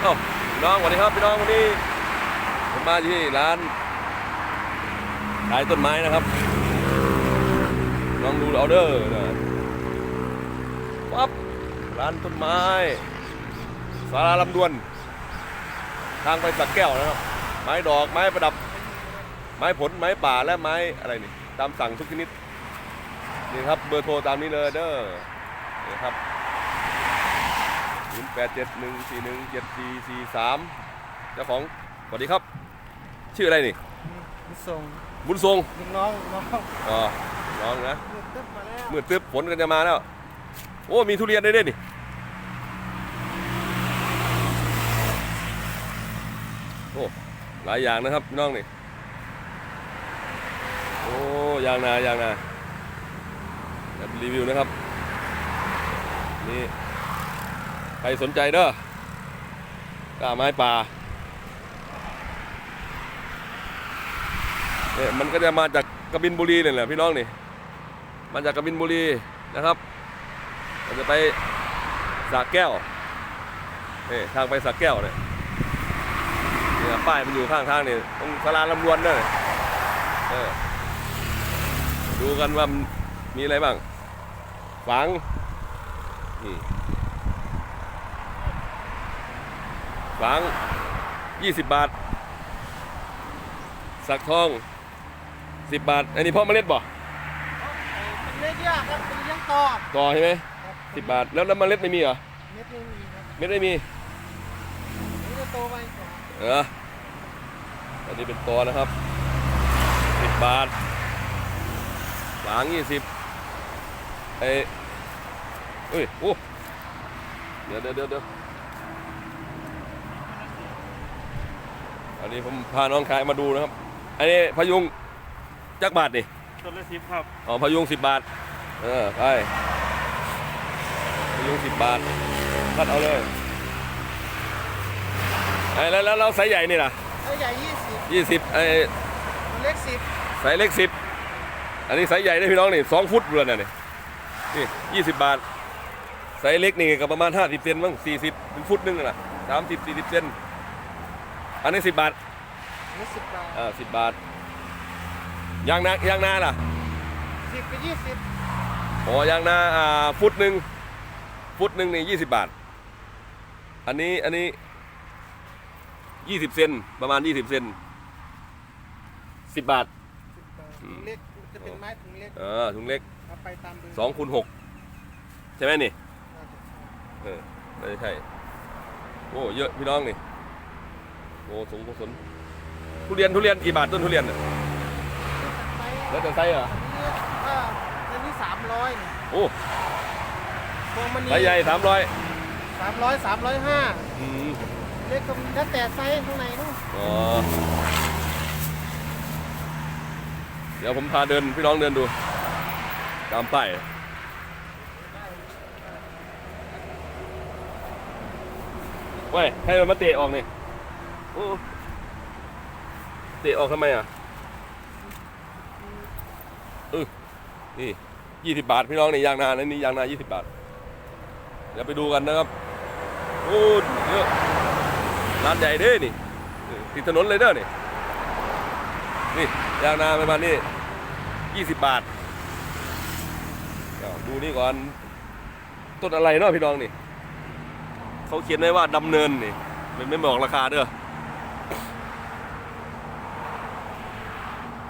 เอ้าพี่น้องสวัสดีครับพี่น้องวันนี้ผมมาที่ร้านขายต้นไม้นะครับลองดูเอเดอร์นะปั๊บร้านต้นไม้สาราลำดวน ทางไปสักแก้วนะครับ ไม้ดอกไม้ประดับ ไม้ผลไม้ป่าและไม้อะไรนี่ตามสั่งทุกชนิดนี่ครับเบอร์โทรตามนี้เลยเด้อนี่ครับ 0 8 7 1 4 1 7 4 4 3เจ้าของสวัสดีครับ ชื่ออะไรนี่ส่งบุญทรงลูกน้องน้องอ๋อน้องนะมืดตึ๊บมาแล้วมืดตึ๊บฝนกันจะมาแล้วโอ้มีทุเรียนด้วยเด้นี่โอ้หลายอย่างนะครับพี่น้องนี่โอ้ยางนายางนาเดี๋ยวรีวิวนะครับนี่ใค รสนใจเด้อกล้าไม้ป่าเนี่ยมันก็จะมาจากกบินบุรีเนี่ยแหละพี่น้องนี่มาจากกบินบุรีนะครับมันจะไปสระแก้วนี่ทางไปสระแก้วเนี่ยนี่นะป้ายมันอยู่ข้างทางนี่ตรงสลาลำดวนเนี่ยเอดูกันว่ามีอะไรบ้างฝังนี่ ฝัง 20 บาท สักทอง 10 บาท อันนี้พ่อเมล็ดบ่เป็นเล็กยากครับเป็นเลี้ยงต่อต่อใช่ไหมครับสิบบาท แล้วน้ำมันเมล็ดไม่มีเหรอเม็ดไม่มีครับเม็ดไม่มีนี่จะโตไปกว่าเอออันนี้เป็นตัวนะครับสิบบาทฝางยี่สิบไอ้เอ้ยโอ้เดี๋ยวเดี๋ยวเดี๋ยวเดี๋ย วันนี้ผมพาน้องชายมาดูนะครับ อันนี้พยุงจักบาทนี่ต้นละสิบครับ อ๋อพยุงสิบบาท เออไปพยุงสิบบาทคัดเอาเลยไอ้แล้วแล้วเราไซส์ใหญ่นี่ล่ะไอ้ใหญ่ยี่สิบยี่สิบไอ้เล็กสิบไซส์เล็กสิบอันนี้ไซส์ใหญ่ได้พี่น้องนี่สองฟุตเรือนน่ะนี่นี่ยี่สิบบาทไซส์เล็กนี่ก็ประมาณห้าสิบเซนมั้งสี่สิบเป็นฟุตหนึงน่ะสามสิบสี่สิบเซน อันนี้สิบบาทนี่สิบบาทอ่าสิบบาทยางนายางนาล่ะสิบไปยี่สิบอ๋อยางนาอ่าฟุตหนึ่งฟุตหนึ่งนี่ยี่สิบบาท อันนี้อันนี้ยี่สิบเซนประมาณยี่สิบเซนสิบบาทสิบบาทถุงเล็กจะเป็นไม้ถุงเล็กเออถุงเล็กเอาไปตามเบอร์สองคูณหกใช่ไหมนี่น่าจะใช่เออไม่ใช่โอ้เยอะพี่น้องนี่ โอ้สงกุศลทุเรียนทุเรียนกี่บาทต้นทุเรียนน่ะไซส์แล้วแต่ไซส์เหรออันนี้ถ้าอันนี้สามร้อยโอ้พวงมันไซส์ใหญ่สามร้อยสามร้อยสามร้อยห้าอืมเล็กก็มีแล้วแต่ไซส์ข้างในนู้นอ๋อเดี๋ยวผมพาเดินพี่น้องเดินดู ตามป้ายเว้ยให้มันมาเตะออกนี่โอ้ เตะออกทำไมอะเออนี่ยี่สิบบาทพี่น้องนี่ยางนานะนี่ยางนายี่สิบบาท เดี๋ยวไปดูกันนะครับโอ้เยอะร้านใหญ่เด้นี่ติดถนนเลยเด้อนี่นี่ยางนาประมาณนี้ยี่สิบบาทาดูนี่ก่อนต้นอะไรเนาะพี่น้องนี่เขาเขียนไว้ว่าดำเนินนี่มันไม่บอกราคาเด้อ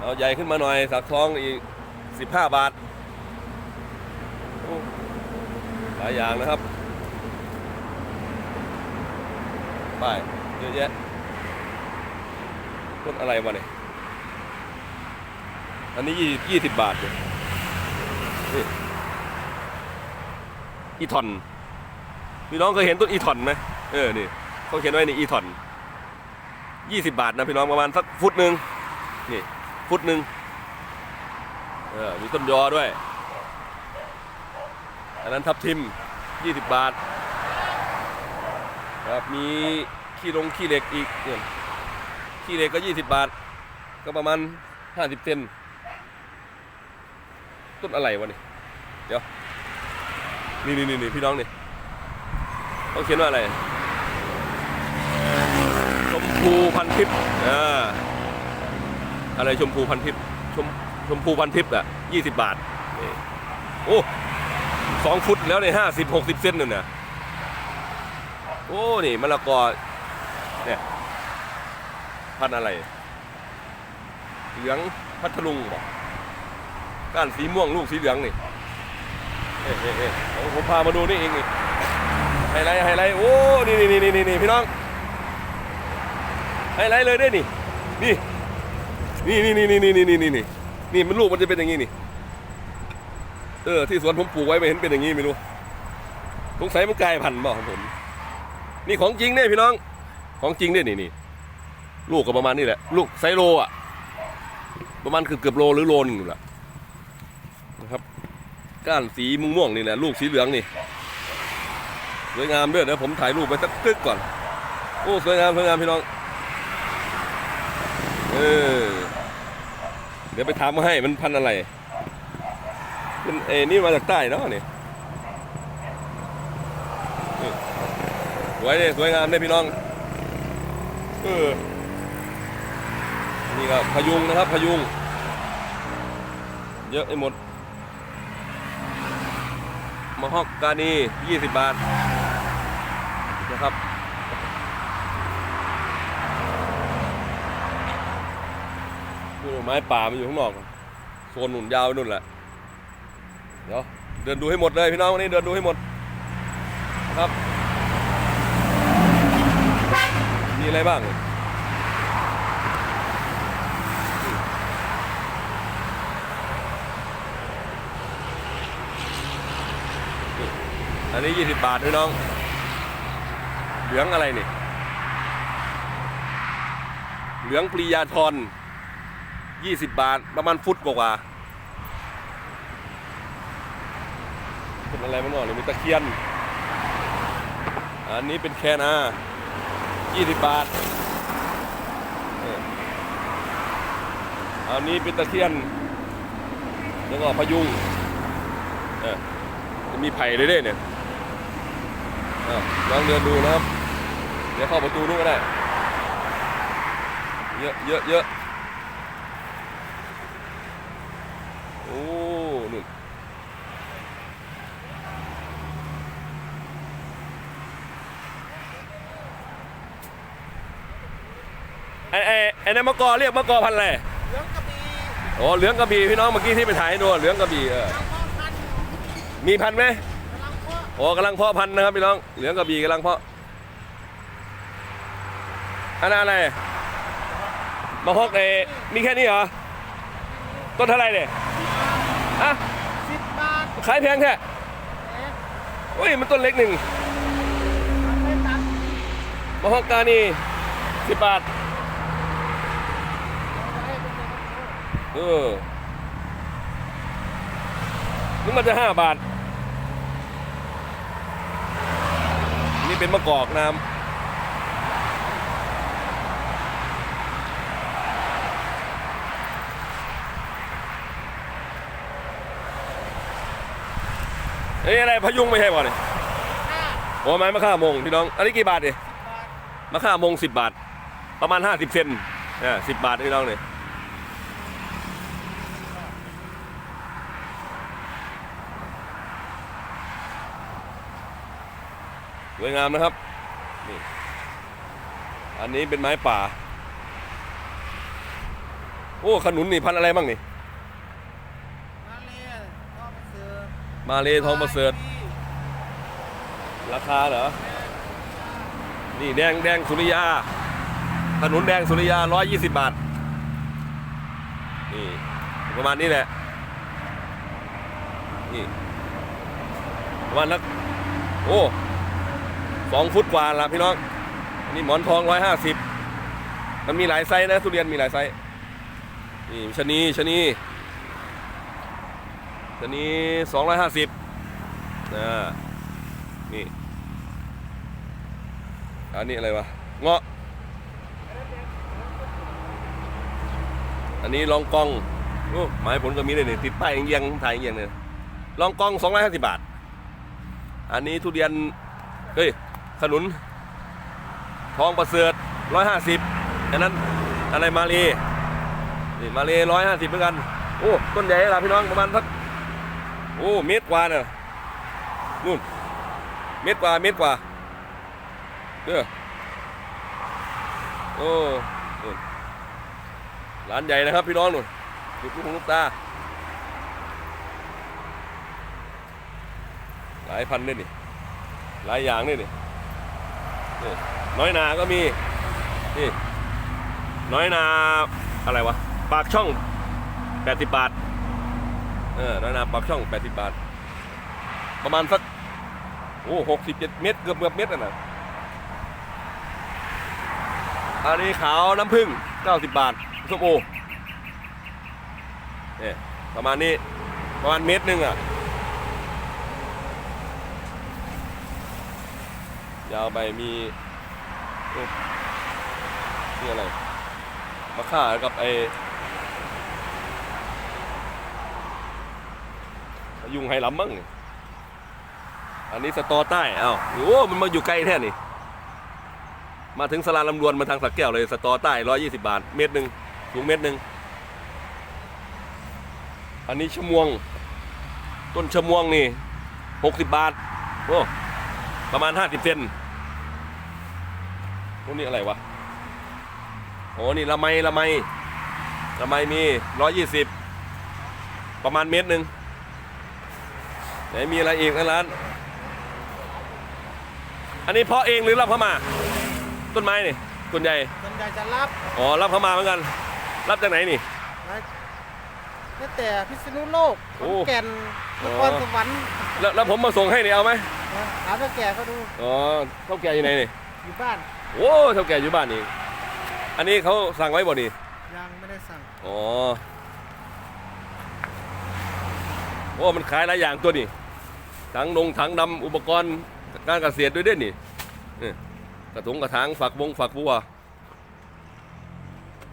เอาใหญ่ขึ้นมาหน่อยสักทองอีกสิบห้าบาทหลายอย่างนะครับไปเยอะแยะต้นอะไรวะเนี่ยอันนี้ยี่ยี่สิบบาทเนี่ยนี่อีทอนพี่น้องเคยเห็นต้นอีทอนไหมเออนี่เขาเขียนไว้นี่อีทอนยี่สิบบาทนะพี่น้องประมาณสักฟุตหนึ่งนี่ ฟุตหนึ่งเออมีต้นยอด้วย อันนั้นทับทิมยี่สิบบาทครับมีขี้ลงขี้เหล็กอีกเนี่ยขี้เหล็กก็ยี่สิบบาท ก็ประมาณห้าสิบเซนต้นอะไรวะนี่เดี๋ยวนี่นี่นี่พี่น้องนี่เขาเขียนว่าอะไรชมพูพันทิพย์อ่า อะไรชมพูพันทิพย์ชมชมพูพันทิพย์อะยี่สิบบาทนี่โอ้สองฟุตแล้วในห้าสิบหกสิบเซนเนี่ยนะโอ้นี่มะละกอเนี่ยพันอะไร เหลืองพัทลุงบอกก้านสีม่วงลูกสีเหลืองนี่เฮ้เฮ้เฮ้ผมพามาดูนี่เองนี่ไฮไลท์ไฮไลท์โอ้นี่นี่นี่นี่นี่พี่น้องไฮไลท์เลยได้นี่นี่ นี่นี่นี่นี่นี่นี่นี่นี่นี่มันลูกมันจะเป็นอย่างนี้นี่เออที่สวนผมปลูกไว้ไม่เห็นเป็นอย่างนี้ไม่รู้สงสัยมันกลายพันธุ์บ่ของผม นี่ของจริงเนี่ยพี่น้อง ของจริงเนี่ยนี่นี่ลูกก็ประมาณนี้แหละ ลูกไซโลอะ ประมาณเกือบเกือบโลหรือโลนึงอยู่แหละนะครับก้านสีม่วงนี่แหละลูกสีเหลืองนี่สวยงามด้วยเดี๋ยวผมถ่ายรูปไปสักกึกก่อนโอ้สวยงามสวยงามพี่น้องเออ ดี๋ยวไปถามมาให้มันพันอะไรเป็นเอนี่มาจากใต้เนาะนี่สวยเลยสวยงามเลยพี่น้องเออนี่ก็พยุงนะครับพยุง เยอะไปหมดมะฮอกกานี 20 บาทนะครับ นี่ไม้ป่ามันอยู่ข้างนอกโซนหนุนยาวไปนู่นแหละ เดี๋ยวเดินดูให้หมดเลยพี่น้องวันนี้เดินดูให้หมดนะครับ มีอะไรบ้างอันนี้ 20 บาทพี่น้อง เหลืองอะไรนี่ เหลืองปรียาทร 20 บาท ประมาณฟุตกว่าเป็นอะไรมันก่อนเลยมีตะเคียน อันนี้เป็นแคนา20 บาท อันนี้เป็นตะเคียน แล้วก็พยุงจะมีไผ่เลยเด้เนี่ยอลองเดินดูนะครับ เดี๋ยวเข้าประตูนู้นก็ได้ เยอะเยอะเยอะโอ้นู่นไอ้ไอ้ไอ้นั่นมะกอเรียกมะกอพันธุ์อะไรเหลืองกระบี่อ๋อเหลืองกระบี่พี่น้องเมื่อกี้ที่ไปถ่ายให้ดูเหลืองกระบี่เออกำลังเพาะพันธุ์มีพันธุ์ไหมกำลังเพาะโอ้กำลังเพาะพันธุ์นะครับพี่น้องเหลืองกระบี่กำลังเพาะอันนั้นอะไรมาฮอกเอมีแค่นี้เหรอต้นเท่าไหรเนี่ยอะสิบบาทขายแพงแค่เอ๊ะโอ้ยมันต้นเล็กหนึ่งไม่ตัดมาฮอกกานี่สิบบาท ให้เป็นเงิน เออนี่มันจะห้าบาท นี่เป็นมะกอกน้ำเอ้ยอะไรพยุงไม่ใช่ป่ะเนี่ยห้าโอ้ไม้มะข่ามงพี่น้อง อันนี้กี่บาทเนี่ยสิบบาทมะข่ามงสิบบาท ประมาณห้าสิบเซนอ่าสิบบาทพี่น้องเนี่ย วยงามนะครับนี่อันนี้เป็นไม้ป่า โอ้ขนุนนี่พันอะไรบ้างนี่ มาเลยก็ไปซื้อมาเลทองประเสริฐราคาเหรอ นี่แดงแดงสุริยา ขนุนแดงสุริยาร้อยยี่สิบบาท นี่ ประมาณนี้แหละ นี่ประมาณนัก โอ้ สองฟุตกว่าละพี่น้องอันนี้หมอนทองร้อยห้าสิบมันมีหลายไซส์นะทุเรียนมีหลายไซส์นี่ชนีชนีชนีสองร้อยห้าสิบนี่อันนี้อะไรวะเงาะอันนี้ลองกองโอ้หมายผลก็มีเลยเนี่ยติดป้ายเอียงๆถ่ายเอียงเนี่ยลองกอง250บาท อันนี้ทุเรียนเฮ้ย ขนุน ทองประเสริฐร้อยห้าสิบอันนั้นอะไรมาเลนี่มาเลร้อยห้าสิบเหมือนกัน โอ้ต้นใหญ่ละพี่น้องประมาณสักโอ้เมตรกว่าเนี่ยนู่นเมตรกว่าเมตรกว่าเด้อโอ้นู่นร้านใหญ่นะครับพี่น้องนู่นลูกลูกหูลูกตาหลายพันด้วยนี่หลายอย่างด้วยนี่ น้อยนาก็มีนี่น้อยนาอะไรวะปากช่อง 80 บาทเออน้อยนาปากช่อง 80 บาท ประมาณสักโอ้หกสิบเจ็ดเมตรเกือบเกือบเมตรอะนะอันนี้ขาวน้ำผึ้ง90 บาทส้มโอเนี่ยประมาณนี้ประมาณเมตรหนึ่งอะ ยาวไปมีนี่อะไรมะข่ากับไอยุงไฮลัมมั้งนี่อันนี้สตอใต้เอ้าโอ้มันมาอยู่ไกลแท้นี่ มาถึงสลาลำดวนมาทางสักแก้วเลยสตอใต้ร้อยยี่สิบาท เม็ดหนึ่งสูงเม็ดหนึ่งอันนี้ชะมวง ต้นชะมวงนี่หกสิบบาทโอ้ประมาณห้าสิบเซน วกนี้อะไรวะโอ้นี่ละไมละไมละไมมีร้อยยี่สิบประมาณเมตรหนึ่งไหนมีอะไรอีกในร้าน อันนี้เพาะเองหรือรับเข้ามา ต้นไม้นี่ส่วนใหญ่ส่วนใหญ่จะรับอ๋อรับเข้ามาเหมือนกัน รับจากไหนนี่นะตั้งแต่พิษณุโลกขโอ้อนแก่นอ๋นอครสวรรค์แล้วแล้วผมมาส่งให้นี่เอาไหมนะถามเท่าแก่เขาดูอ๋อเท่าแก่อยู่ไหนนี่อยู่บ้าน โอ้เท่าแก่อยู่บ้านนี่อันนี้เขาสั่งไว้บ่นี่ยังไม่ได้สั่งอ๋อโอ้มันขายหลายอย่างตัวนี่ถังนงถังดำอุปกรณ์การเกษตรด้วยเด้นี่นี่กระถงกระถางฝักวงฝักบัว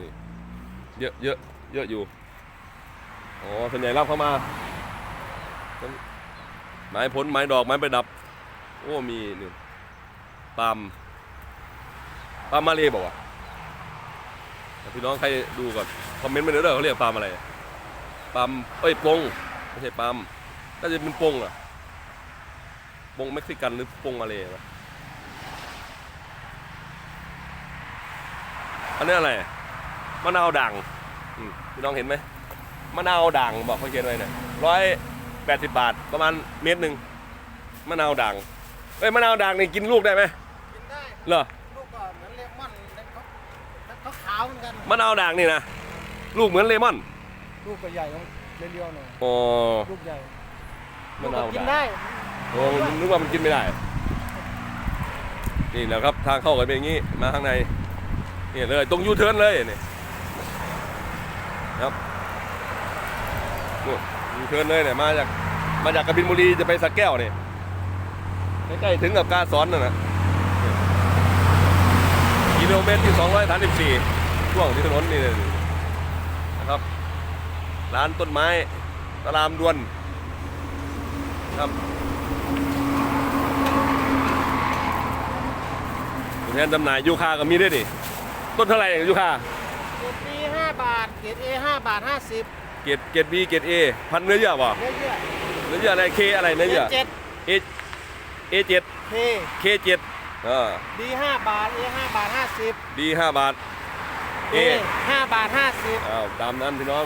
นี่เยอะเยอะเยอะอยู่อ๋อส่วนใหญ่รับเข้ามาต้นไม้ผลไม้ดอกไม้ประดับ โอ้มีนี่ปาล์ม ปาล์มมาเลยบอกว่าวะพี่น้องใครดูก่อนคอมเมนต์มาเด้อเขาเรียกปาล์มอะไรปาล์มเอ้ยปงไม่ใช่ปาล์มน่าจะเป็นปงอะปงเม็กซิกันหรือปงมาเลยวะอันนี้อะไรมะนาวด่างอืมพี่น้องเห็นไหมมะนาวด่างบอกเขาเขียนไว้เนี่ยร้อยแปดสิบบาทประมาณเมตรหนึ่งมะนาวด่างเอ้ยมะนาวด่างนี่กินลูกได้ไหมกินได้เหรอาขาวเหมือนกันมะนาวด่างนี่นะลูกเหมือนเลมอนลูกก็ใหญ่ต้องเรียวๆหน่อยอ๋อลูกใหญ่มะนาวกินด่างได้โอ้นึกว่ามันกินไม่ได้ นี่แหละครับทางเข้ากันเป็นอย่างนี้มาข้างในนี่เลยตรงยูเทิร์นเลยนี่ครับนู่นยูเทิร์นเลยเนี่ยมาจากมาจากกบินบุรีจะไปสักแก้วเนี่ยใกล้ๆถึงกับกาสอนน่ะนะกิโลเมตรที่ 234 ช่วงที่ถนนนี่เลยนะครับ ร้านต้นไม้ตลามดวนครับตัวแทนจำหน่ายยูคาก็มีด้วยนี่ต้นเท่าไหร่ยูคาเกรดบีห้าบาท เกรดเอห้าบาทห้าสิบเกรดเกรดบีเกรดเอพันเนื้อเยื่อป่ะเยอะเนื้อเยื่ออะไรเคอะไรๆเนื้อเยื่อเจ็ดเอเอเจ็ดเคเคเจ็ดอ่าดีห้าบาทเอห้าบาทห้าสิบดีห้าบาท เอห้าบาทห้าสิบอ้าวตามนั้นพี่น้อง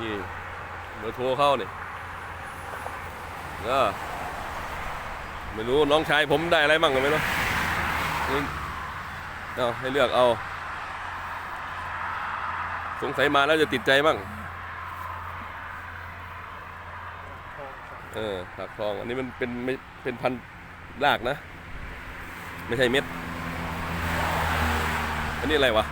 นี่เบอร์โทรเข้านี่เออไม่รู้น้องชายผมได้อะไรมั่งก็ไม่รู้นี่เอาให้เลือกเอา สงสัยมาแล้วจะติดใจมั่งเออผักทอง อันนี้มันเป็นไม่เป็นพันธุ์รากนะ ไม่ใช่เม็ดอั นนี้อะไรวะ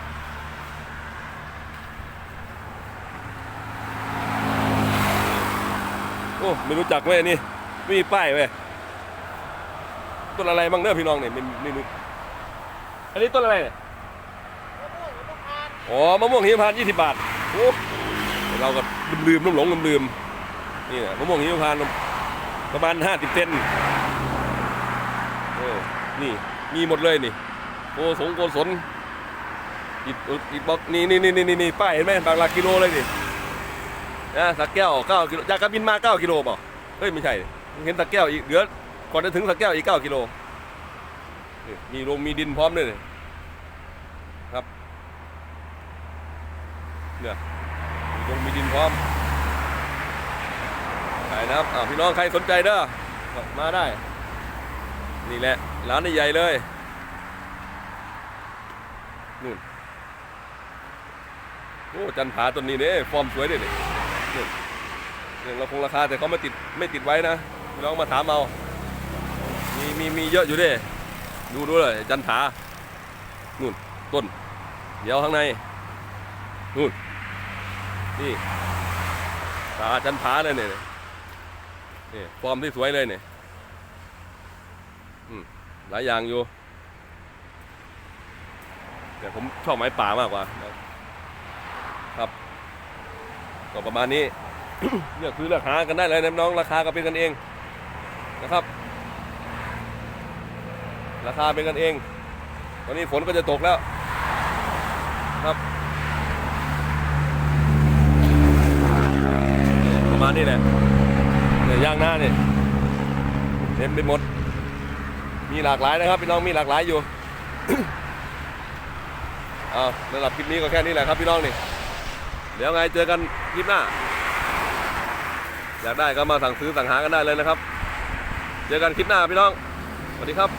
โอ้ไม่รู้จักเว้ยอันนี่ไม่มีป้ายเว้ยต้นอะไรบ้างเด้อพี่น้องเนี่ยไม่ไม่รู้อันนี้ต้นอะไรเนี่ยอ๋อมะม่วงหิมพานต์ยี่สิบบาทโอ้เราก็ลืมๆหลงๆลืมๆนี่นะมะม่วงหิมพานต์ประมาณห้าสิบเซนเออนี่มีหมดเลยนี่โกสงโกศล อิดอิดบอกนี่นี่นี่นี่นี่ป้ายเห็นไหมบางหลักกิโลเลยดินะสักแก้วเก้ากิโลจากกระบินมาเก้ากิโลเปล่าเฮ้ยไม่ใช่เห็นสักแก้วอีกเหลือก่อนจะถึงสักแก้วอีกเก้ากิโลนี่มีลงมีดินพร้อมด้วยนี่ครับเนี่ยมีลงมีดินพร้อมขายนะครับอ้าวพี่น้องใครสนใจเด้อมาได้ นี่แหละร้านใหญ่เลยนู่น โอ้จันผาต้นนี้เนี่ยฟอร์มสวยด้วยนี่นู่นเนี่ยเราคงราคาแต่เขาไม่ติดไม่ติดไว้นะพี่น้องมาถามเอา มีมีมีเยอะอยู่เด้ดูดูเลยจันผานู่นต้น เดี๋ยวข้างในนู่นนี่ผาจันผาเลยเนี่ยนี่ฟอร์มที่สวยเลยเนี่ยอืมหลายอย่างอยู่แต่ผมชอบไม้ป่ามากกว่า ครับก็ประมาณนี้เลือกซื้อเลือกหากันได้เลยนะน้องราคาก็เป็นกันเองนะครับ ราคาเป็นกันเอง ตอนนี้ฝนก็จะตกแล้วครับ ประมาณนี้แหละเนี่ยย่างหน้าเนี่ยเต็มไปหมด มีหลากหลายนะครับพี่น้องมีหลากหลายอยู่เอาสำหรับคลิปนี้ก็แค่นี้แหละครับพี่น้องนี่ เดี๋ยวไงเจอกันคลิปหน้า อยากได้ก็มาสั่งซื้อสั่งหากันได้เลยนะครับ เจอกันคลิปหน้าพี่น้อง สวัสดีครับ